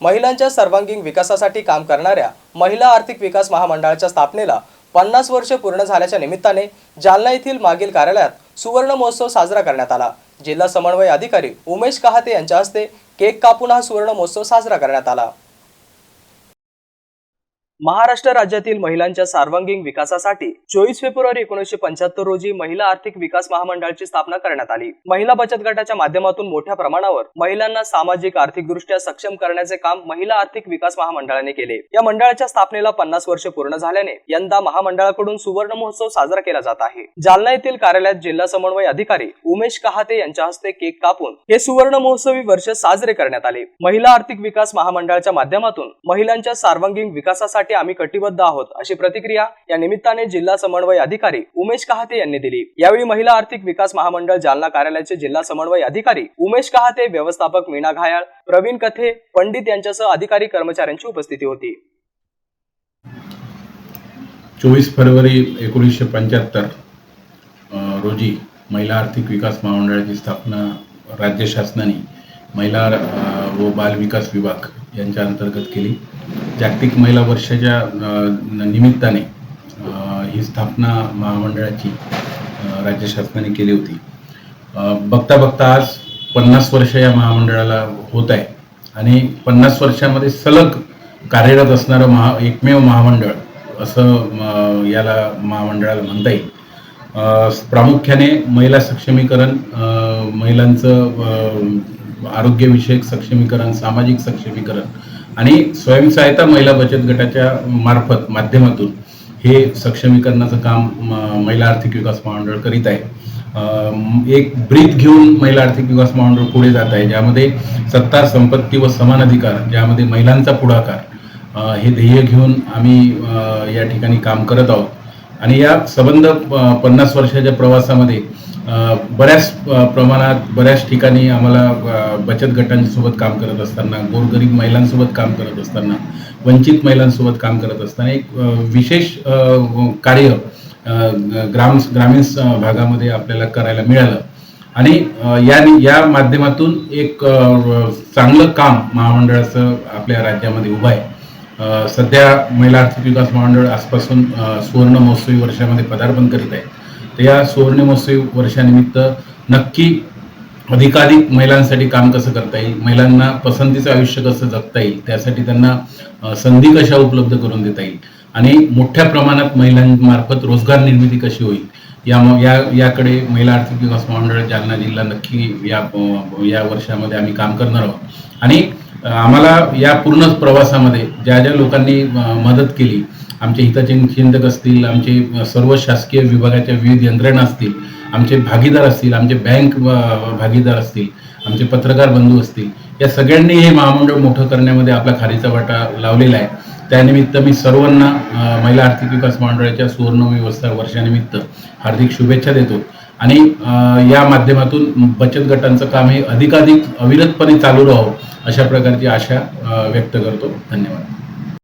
महिलांच्या सर्वांगीण विकासासाठी काम करणाऱ्या महिला आर्थिक विकास महामंडळाच्या स्थापनेला पन्नास वर्ष पूर्ण झाल्याच्या निमित्ताने जालना येथील मागील कार्यालयात सुवर्ण महोत्सव साजरा करण्यात आला. जिल्हा समन्वय अधिकारी उमेश कहाते यांच्या हस्ते केक कापून हा सुवर्ण महोत्सव साजरा करण्यात आला. महाराष्ट्र राज्यातील महिलांच्या सार्वांगीण विकासासाठी चोवीस फेब्रुवारी एकोणीसशे पंच्याहत्तर रोजी महिला आर्थिक विकास महामंडळाची स्थापना करण्यात आली. महिला बचत गटाच्या माध्यमातून मोठ्या प्रमाणावर महिलांना सामाजिक आर्थिक दृष्ट्या सक्षम करण्याचे काम महिला आर्थिक विकास महामंडळाने केले. या मंडळाच्या स्थापनेला पन्नास वर्ष पूर्ण झाल्याने यंदा महामंडळाकडून सुवर्ण महोत्सव साजरा केला जात आहे. जालना येथील कार्यालयात जिल्हा समन्वय अधिकारी उमेश कहाते यांच्या हस्ते केक कापून हे सुवर्ण महोत्सवी वर्ष साजरे करण्यात आले. महिला आर्थिक विकास महामंडळाच्या माध्यमातून महिलांच्या सर्वांगीण विकासासाठी आम्ही कटिबद्ध आहोत अशी प्रतिक्रिया या निमित्ताने जिल्हा समन्वय अधिकारी उमेश कहाते यांनी दिली. यावेळी महिला आर्थिक विकास महामंडळ जालना कार्यालयाचे जिल्हा समन्वय अधिकारी उमेश कहाते व्यवस्थापक मीना घायाळ प्रवीण कथे पंडित यांच्यासह अधिकारी कर्मचाऱ्यांची उपस्थिती होती. चोवीस फरवरी एकोणीसशे पंच्याहत्तर रोजी महिला आर्थिक विकास महामंडळाची स्थापना राज्य शासनाने महिला व बाल विकास विभाग यांच्या अंतर्गत केली. जागतिक महिला वर्षाच्या निमित्ताने ही स्थापना महामंडळाची राज्य शासनाने केली होती. बघता बघता आज पन्नास वर्ष या महामंडळाला होत आहे. आणि पन्नास वर्षामध्ये सलग कार्यरत असणारं महा एकमेव महामंडळ असं याला महामंडळाला म्हणता येईल. प्रामुख्याने महिला सक्षमीकरण महिलांचं आरोग्यविषयक सक्षमीकरण सामाजिक सक्षमीकरण आणि स्वयंसहायता महिला बचत गटाच्या मार्फत माध्यमातून हे सक्षमीकरणाचं काम म- महिला आर्थिक विकास महामंडळ करीत आहे. एक ब्रीथ घेऊन महिला आर्थिक विकास महामंडळ पुढे जात आहे ज्यामध्ये सत्ता संपत्ती व समान अधिकार ज्यामध्ये महिलांचा पुढाकार हे ध्येय घेऊन आम्ही या ठिकाणी काम करत आहोत. आणि या संबंध पन्नास वर्षाच्या प्रवासामध्ये बऱ्याच प्रमाणात बऱ्याच ठिकाणी आम्हाला बचत गटांसोबत काम करत असताना गोरगरीब महिलांसोबत काम करत असताना वंचित महिलांसोबत काम करत असताना एक विशेष कार्य ग्राम ग्रामीण भागामध्ये आपल्याला करायला मिळालं. आणि याने या या माध्यमातून एक चांगलं काम महामंडळाचं आपल्या राज्यामध्ये उभं आहे. सध्या महिला आर्थिक विकास महामंडळ आजपासून सुवर्ण महोत्सवी वर्षामध्ये पदार्पण करीत आहे. तर या सुवर्ण महोत्सवी वर्षानिमित्त नक्की अधिकाधिक महिलांसाठी काम कसं करता येईल महिलांना पसंतीचं आयुष्य कसं जगता येईल त्यासाठी त्यांना संधी कशा उपलब्ध करून देता येईल आणि मोठ्या प्रमाणात महिलांमार्फत रोजगार निर्मिती कशी होईल या या याकडे महिला आर्थिक विकास महामंडळ जालना जिल्हा नक्की या या वर्षामध्ये आम्ही काम करणार आहोत. आणि आम्हाला या पूर्ण प्रवासामध्ये ज्या ज्या लोकांनी मदत केली आमचे हितचिंतक असतील आमचे सर्व शासकीय विभागाच्या विविध यंत्रणा असतील आमचे भागीदार असतील आमचे बँक भागीदार असतील आमचे पत्रकार बंधू असतील या सगळ्यांनी हे महामंडळ मोठं करण्यामध्ये आपला खारीचा वाटा लावलेला आहे. त्यानिमित्त मी सर्वांना महिला आर्थिक विकास महामंडळाच्या सुवर्ण व्यवस्था वर्षानिमित्त हार्दिक शुभेच्छा देतो. आणि या माध्यमातून बचत गटांचं काम हे अधिकाधिक अविरतपणे चालू राहो अशा प्रकारची आशा व्यक्त करतो. धन्यवाद.